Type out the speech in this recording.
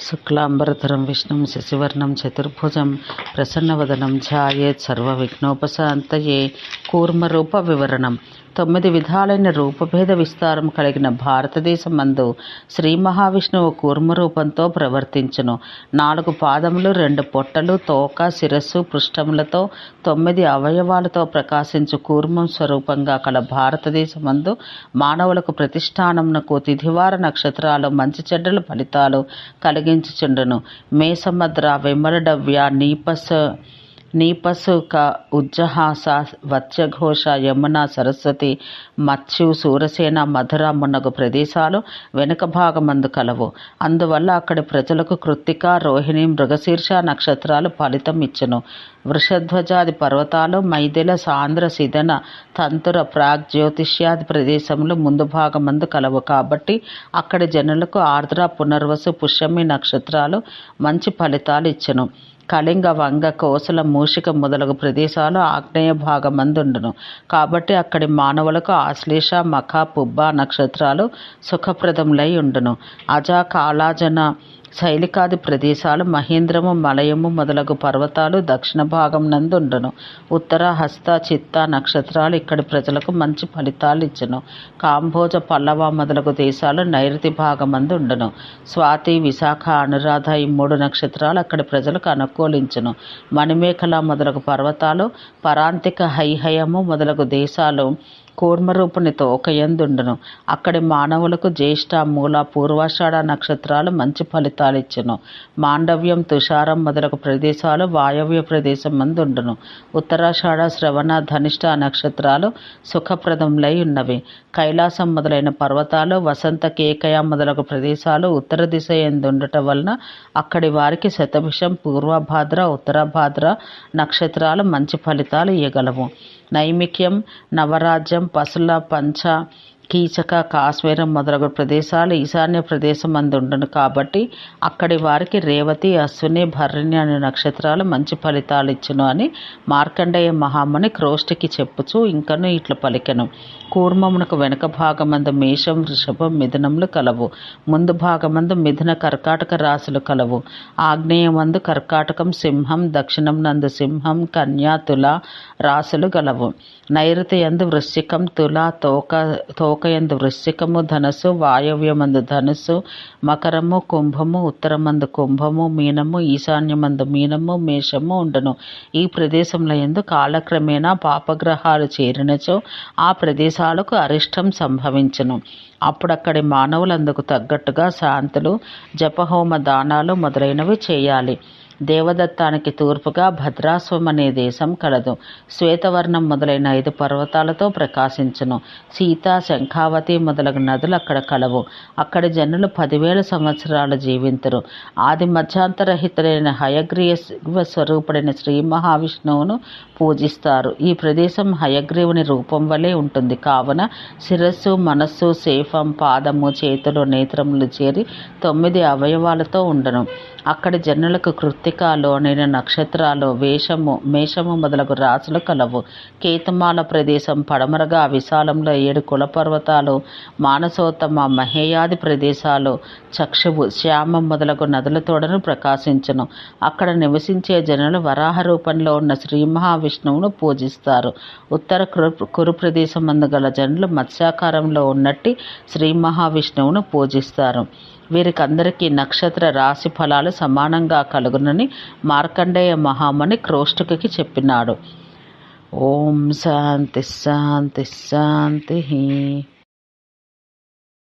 శుక్లాంబరధరం విష్ణుం శశివర్ణం చతుర్భుజం ప్రసన్నవదనం ధ్యాయేత్ సర్వవిఘ్నోపశాంతయే కూర్మ రూప వివరణం. తొమ్మిది విధాలైన రూపభేద విస్తారం కలిగిన భారతదేశం మందు శ్రీ మహావిష్ణువు కూర్మరూపంతో ప్రవర్తించును. నాలుగు పాదములు రెండు పొట్టలు తోక శిరస్సు పృష్ఠములతో తొమ్మిది అవయవాలతో ప్రకాశించు కూర్మం స్వరూపంగా కల భారతదేశం మందు మానవులకు ప్రతిష్టానమునకు తిథివార నక్షత్రాలు మంచి చెడ్డల ఫలితాలు కలిగించుచుండును. మేసమద్ర విమలడవ్య నీపస నీపసుక ఉజ్జహాస వత్స్యఘోష యమున సరస్వతి మత్స్యు సూరసేన మధుర మున్నగు ప్రదేశాలు వెనుక భాగమందు కలవు. అందువల్ల అక్కడి ప్రజలకు కృత్తిక రోహిణి మృగశీర్ష నక్షత్రాలు ఫలితం ఇచ్చును. వృషధ్వజాది పర్వతాలు మైథిల సాంద్ర సిదన తంతుర ప్రాగ్ జ్యోతిష్యాది ప్రదేశములు ముందు భాగమందు కలవు కాబట్టి అక్కడి జనులకు ఆర్ద్ర పునర్వసు పుష్యమి నక్షత్రాలు మంచి ఫలితాలు ఇచ్చును. కళింగ వంగ కోసల మూషిక మొదలగు ప్రదేశాలు ఆగ్నేయ భాగమందుండును. కాబట్టి అక్కడి మానవులకు ఆశ్లేష మఖ పుబ్బ నక్షత్రాలు సుఖప్రదములై ఉండును. అజ కాలాజన శైలికాది ప్రదేశాలు మహేంద్రము మలయము మొదలగు పర్వతాలు దక్షిణ భాగం నందుండును ఉత్తర హస్త చిత్త నక్షత్రాలు ఇక్కడి ప్రజలకు మంచి ఫలితాలు ఇచ్చును. కాంభోజ పల్లవ మొదలగు దేశాలు నైరుతి భాగమందు ఉండును. స్వాతి విశాఖ అనురాధ ఈ మూడు నక్షత్రాలు అక్కడి ప్రజలకు అనుకూలించును. మణిమేఖల మొదలగు పర్వతాలు పరాంతిక హైహయము మొదలగు దేశాలు కూర్మరూపునితో ఒక తోకయందుండును అక్కడి మానవులకు జ్యేష్ఠ మూల పూర్వాషాఢ నక్షత్రాలు మంచి ఫలితాలు ఇచ్చును మాండవ్యం తుషారం మొదలగు ప్రదేశాలు వాయవ్య ప్రదేశం మందుండును. ఉత్తరాషాఢ శ్రవణ ధనిష్ట నక్షత్రాలు సుఖప్రదములై ఉన్నవి కైలాసం మొదలైన పర్వతాలు వసంత కేకయ మొదలగు ప్రదేశాలు ఉత్తర దిశ ఎందుండటం వలన అక్కడి వారికి శతభిషం పూర్వభాద్ర ఉత్తరభాద్ర నక్షత్రాలు మంచి ఫలితాలు ఇవ్వగలవు నైమిక్యం నవరాజ్యం పసుల పంచ కీచక కాశ్మీరం మొదలగు ప్రదేశాలు ఈశాన్య ప్రదేశం అందుండును కాబట్టి అక్కడి వారికి రేవతి అశ్విని భరణి అనే నక్షత్రాలు మంచి ఫలితాలు ఇచ్చును అని మార్కండేయ మహాముని క్రోష్టికి చెప్పుచు ఇంకను ఇట్లు పలికెను. కూర్మమునకు వెనుక భాగమందు మేషం వృషభం మిథునములు కలవు. ముందు భాగమందు మిథున కర్కాటక రాశులు కలవు. ఆగ్నేయమందు కర్కాటకం సింహం దక్షిణం నందు సింహం కన్యా తుల రాశులు గలవు. నైరుతి యందు వృశ్చికం తుల తోక తోక తోకయందు వృశ్చికము ధనస్సు వాయవ్యమందు ధనుస్సు మకరము కుంభము ఉత్తరమందు కుంభము మీనము ఈశాన్యమందు మీనము మేషము ఉండను. ఈ ప్రదేశంలో ఎందు కాలక్రమేణా పాపగ్రహాలు చేరినచో ఆ ప్రదేశాలకు అరిష్టం సంభవించును. అప్పుడక్కడి మానవులందుకు తగ్గట్టుగా శాంతులు జపహోమ దానాలు మొదలైనవి చేయాలి. దేవదత్తానికి తూర్పుగా భద్రాశ్వం అనే దేశం కలదు. శ్వేతవర్ణం మొదలైన ఐదు పర్వతాలతో ప్రకాశించును. సీత శంఖావతి మొదలగు నదులు అక్కడ కలవు. అక్కడి జనులు పదివేల సంవత్సరాలు జీవింతురు. ఆది మధ్యాంతరహితులైన హయగ్రీయ స్వరూపుడైన శ్రీ మహావిష్ణువును పూజిస్తారు. ఈ ప్రదేశం హయగ్రీవుని రూపం వలె ఉంటుంది. కావున శిరస్సు మనస్సు శేఫం పాదము చేతులు నేత్రములు చేరి తొమ్మిది అవయవాలతో ఉండను. అక్కడ జనులకు కృత్తికాలోనైన నక్షత్రాలు వేషము మేషము మొదలగు రాసులు కలవు. కేతుమాల ప్రదేశం పడమరగా విశాలంలో ఏడు కులపర్వతాలు మానసోత్తమ మహేయాది ప్రదేశాలు చక్షువు శ్యామం మొదలగు నదుల తోడను ప్రకాశించను. అక్కడ నివసించే జనులు వరాహ రూపంలో ఉన్న శ్రీ మహావిష్ణువును పూజిస్తారు. ఉత్తర కురు కురు ప్రదేశం గల జనులు మత్స్యాకారంలో ఉన్నట్టి శ్రీ మహావిష్ణువును పూజిస్తారు. వీరికందరికీ నక్షత్ర రాశి ఫలాలు సమానంగా కలుగునని మార్కండేయ మహాముని క్రోష్టుకి చెప్పినాడు. ఓం శాంతి శాంతి శాంతి.